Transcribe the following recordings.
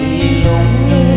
你永远。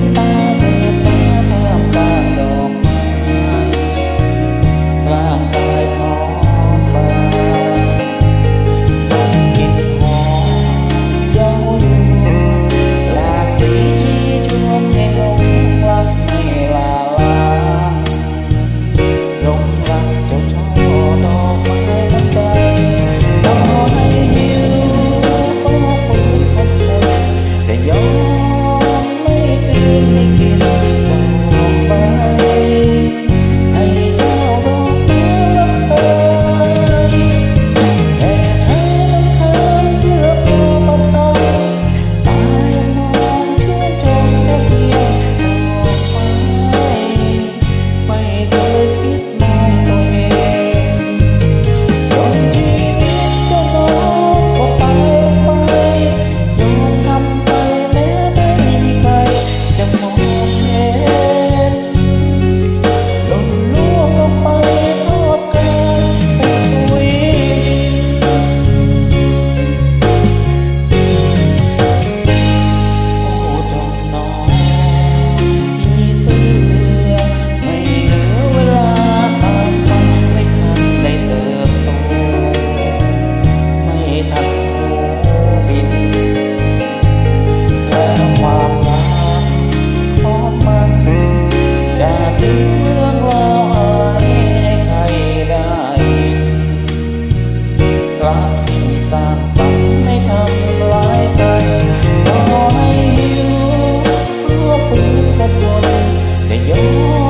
สร้างสรรค์ไม่ทำร้ายใครขอให้หิวรั่วฟื้นกระจนแต่ยอน